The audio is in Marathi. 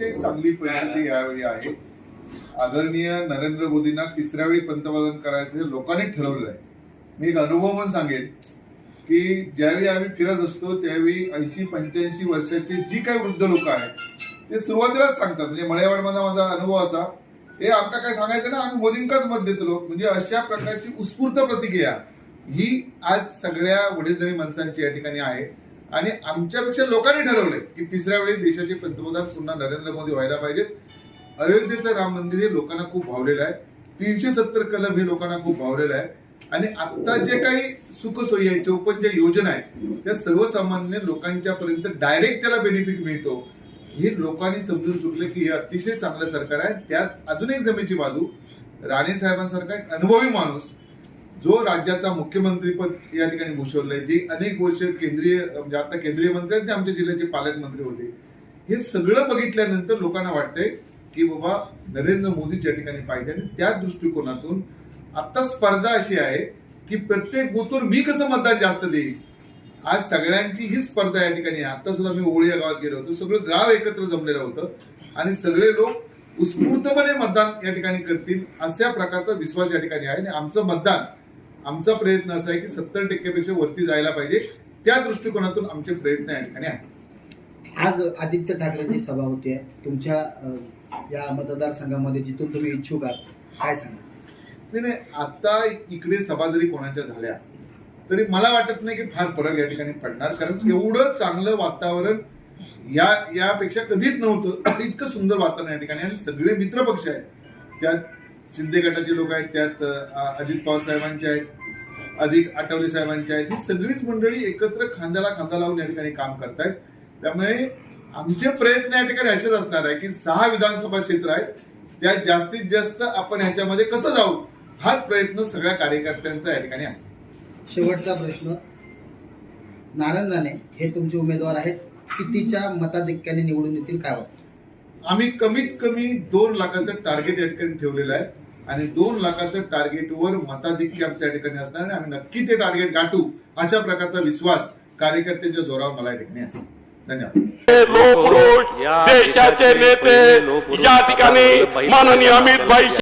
अतिशय चांगली परिस्थिती यावेळी आहे. आदरणीय नरेंद्र मोदींना तिसऱ्या वेळी पंतप्रधान करायचं लोकांनी ठरवलं आहे. मी एक अनुभव म्हणून सांगेन की ज्यावेळी आम्ही फिरत असतो त्यावेळी ऐंशी पंच्याऐंशी वर्षाचे जी काही वृद्ध लोक आहेत ते सुरुवातीलाच सांगतात. म्हणजे मळेवाडमध्ये माझा अनुभव असा हे आमका काय सांगायचं ना आम्ही मोदींकाच मत देतो म्हणजे अशा प्रकारची उत्स्फूर्त प्रतिक्रिया ही आज सगळ्या वडीलधारी माणसांची या ठिकाणी आहे. आणि आमच्यापेक्षा लोकांनी ठरवलंय की तिसऱ्या वेळी देशाचे पंतप्रधान पुन्हा नरेंद्र मोदी व्हायला पाहिजेत. अयोध्येचं राम मंदिर हे लोकांना खूप भावलेलं आहे. तीनशे सत्तर कलम हे लोकांना खूप भावलेलं आहे. आणि आता जे काही सुखसोयी आहे चौपन ज्या योजना आहेत त्या सर्वसामान्य लोकांच्या पर्यंत डायरेक्ट त्याला बेनिफिट मिळतो. हे लोकांनी समजून चुकले की हे अतिशय चांगलं सरकार आहे. त्यात अजून एक जमेची बाजू. राणे साहेबांसारखा एक अनुभवी माणूस जो राज्याचा मुख्यमंत्री पद या ठिकाणी भूषवलंय जे अनेक वर्ष केंद्रीय म्हणजे आता केंद्रीय मंत्री आहेत ते आमच्या जिल्ह्याचे पालकमंत्री होते हे सगळं बघितल्यानंतर लोकांना वाटतंय की बाबा नरेंद्र मोदी या ठिकाणी पाहिजे आणि त्या दृष्टिकोनातून आता स्पर्धा अशी आहे की प्रत्येक बुथवर मी कसं मतदान जास्त देईन? आज सगळ्यांची ही स्पर्धा या ठिकाणी आहे. आता सुद्धा मी ओळी या गावात गेलो होतो. सगळं गाव एकत्र जमलेलं होतं आणि सगळे लोक उत्स्फूर्तपणे मतदान या ठिकाणी करतील अशा प्रकारचा विश्वास या ठिकाणी आहे आणि आमचं मतदान आमचा प्रयत्न असा आहे की सत्तर टक्क्यापेक्षा वरती जायला पाहिजे. त्या दृष्टिकोनातून आमचे प्रयत्न या ठिकाणी आहेत. आज आदित्य ठाकरेंची सभा होती तुमच्या अ, या मतदारसंघामध्ये जिथून तुम्ही इच्छुक आहात काय सांगा नाही नाही आता इकडे सभा जरी कोणाच्या झाल्या तरी मला वाटत नाही की फार फरक या ठिकाणी पडणार. कारण एवढं चांगलं वातावरण या यापेक्षा कधीच नव्हतं. इतकं सुंदर वातावरण या ठिकाणी. आणि सगळे मित्र पक्ष आहेत. त्यात शिंदे गटाचे लोक आहेत त्यात अजित पवार साहेबांचे आहेत अधिक आठवले साहेबांचे आहेत. ही सगळीच मंडळी एकत्र खांद्याला खांदा लावून या ठिकाणी काम करतायत. त्यामुळे आमचे प्रयत्न या ठिकाणी असेच असणार आहे की सहा विधानसभा क्षेत्र आहेत. त्यात जास्तीत जास्त आपण ह्याच्यामध्ये कसं जाऊ हाच प्रयत्न सगळ्या कार्यकर्त्यांचा या ठिकाणी आहे. शेवटचा प्रश्न. नारायण राणे हे तुमचे उमेदवार आहेत. कितीच्या मताधिक्याने निवडून येतील काय वाटतं? आम्ही कमीत कमी दोन लाखाचं टार्गेट या ठिकाणी ठेवलेलं आहे. आणि दोन लाखाचं टार्गेटवर मताधिक्य आमच्या ठिकाणी असणार आणि आम्ही नक्की ते टार्गेट गाठू अशा प्रकारचा विश्वास कार्यकर्त्यांच्या जोरावर मला या ठिकाणी आहे. धन्यवाद. देशाचे नेते या ठिकाणी माननीय अमित भाई